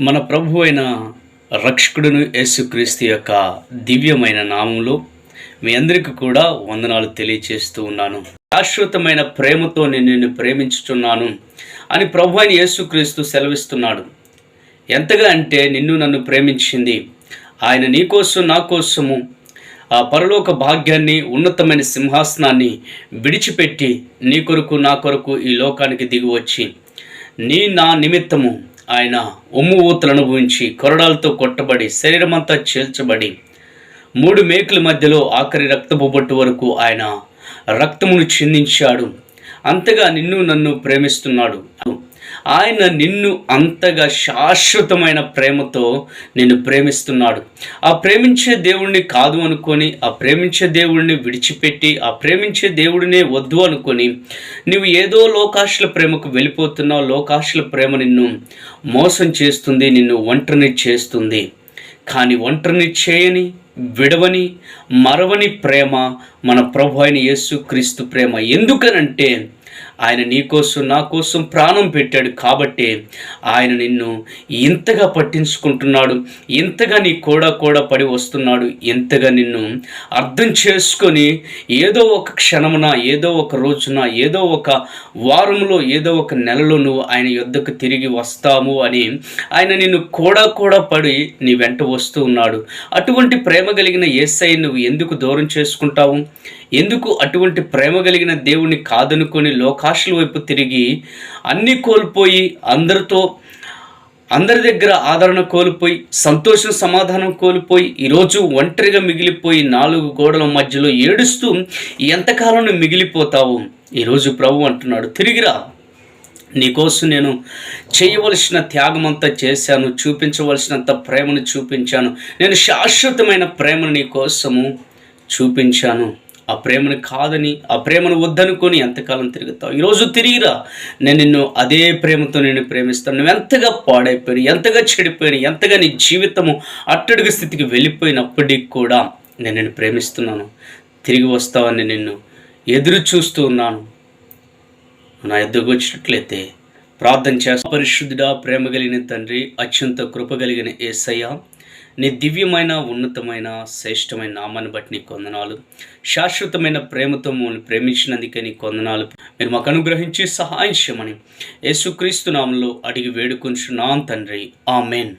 మన ప్రభు అయిన రక్షకుడును యేసుక్రీస్తు యొక్క దివ్యమైన నామంలో మీ అందరికీ కూడా వందనాలు తెలియచేస్తూ ఉన్నాను. శాశ్వతమైన ప్రేమతో నేను నిన్ను ప్రేమించుచున్నాను అని ప్రభు అయిన యేసుక్రీస్తు సెలవిస్తున్నాడు. ఎంతగా అంటే నిన్ను నన్ను ప్రేమించింది. ఆయన నీ కోసం నా కోసము ఆ పరలోక భాగ్యాన్ని ఉన్నతమైన సింహాసనాన్ని విడిచిపెట్టి నీ కొరకు నా కొరకు ఈ లోకానికి దిగి వచ్చి నీ నా నిమిత్తము ఆయన ఉమ్ము ఊతలు అనుభవించి కొరడాలతో కొట్టబడి శరీరమంతా చేల్చబడి మూడు మేకుల మధ్యలో ఆఖరి రక్తపు బొట్టు వరకు ఆయన రక్తమును చిందించాడు. అంతగా నిన్ను నన్ను ప్రేమిస్తున్నాడు. ఆయన నిన్ను అంతగా శాశ్వతమైన ప్రేమతో నిన్ను ప్రేమిస్తున్నాడు. ఆ ప్రేమించే దేవుణ్ణి కాదు అనుకొని ఆ ప్రేమించే దేవుడిని విడిచిపెట్టి ఆ ప్రేమించే దేవుడినే వద్దు అనుకొని నువ్వు ఏదో లోకాశల ప్రేమకు వెళ్ళిపోతున్నావు. లోకాశల ప్రేమ నిన్ను మోసం చేస్తుంది నిన్ను ఒంటరిని చేస్తుంది. కానీ ఒంటరిని చేయని విడవని మరవని ప్రేమ మన ప్రభు అయిన యేసు క్రీస్తు ప్రేమ. ఎందుకనంటే ఆయన నీ కోసం నా కోసం ప్రాణం పెట్టాడు కాబట్టి ఆయన నిన్ను ఇంతగా పట్టించుకుంటున్నాడు ఇంతగా నీ కూడా కూడా పడి వస్తున్నాడు ఇంతగా నిన్ను అర్థం చేసుకొని ఏదో ఒక క్షణమున ఏదో ఒక రోజున ఏదో ఒక వారంలో ఏదో ఒక నెలలో నువ్వు ఆయన యుద్ధకు తిరిగి వస్తాము అని ఆయన నిన్ను కూడా కూడా పడి నీ వెంట వస్తూ ఉన్నాడు. అటువంటి ప్రేమ కలిగిన ఏసై నువ్వు ఎందుకు దూరం చేసుకుంటావు? ఎందుకు అటువంటి ప్రేమ కలిగిన దేవుణ్ణి కాదనుకొని లోకాశల వైపు తిరిగి అన్నీ కోల్పోయి అందరితో అందరి దగ్గర ఆదరణ కోల్పోయి సంతోషం సమాధానం కోల్పోయి ఈరోజు ఒంటరిగా మిగిలిపోయి నాలుగు గోడల మధ్యలో ఏడుస్తూ ఎంతకాలం మిగిలిపోతావు? ఈరోజు ప్రభు అంటున్నాడు తిరిగిరా నీకోసం నేను చేయవలసిన త్యాగమంతా చేశాను చూపించవలసినంత ప్రేమను చూపించాను. నేను శాశ్వతమైన ప్రేమను నీకోసము చూపించాను. ఆ ప్రేమను కాదని ఆ ప్రేమను వద్దనుకొని ఎంతకాలం తిరుగుతావు? ఈరోజు తిరిగిరా. నేను నిన్ను అదే ప్రేమతో నేను ప్రేమిస్తాను. నువ్వు ఎంతగా పాడైపోయినా ఎంతగా చెడిపోయినా ఎంతగా నీ జీవితము అట్టడుగు స్థితికి వెళ్ళిపోయినప్పటికీ కూడా నేను నిన్ను ప్రేమిస్తున్నాను. తిరిగి వస్తావని నిన్ను ఎదురు చూస్తూ ఉన్నాను. నా ఎద్దుకు వచ్చినట్లయితే ప్రార్థన చేస్తా. పరిశుద్ధుడా ప్రేమ కలిగిన తండ్రి అత్యంత కృప కలిగిన ఏసయ్య నీ దివ్యమైన ఉన్నతమైన శ్రేష్టమైన నామాన్ని బట్టి నీ కొందనాలు శాశ్వతమైన ప్రేమతో మమ్మల్ని ప్రేమించినందుకే నీ కొందనాలు మీరు మాకు అనుగ్రహించి సహాయం చేయమని. యేసుక్రీస్తు నామంలో అడిగి వేడుకొంచున్నాం తండ్రి. ఆమెన్.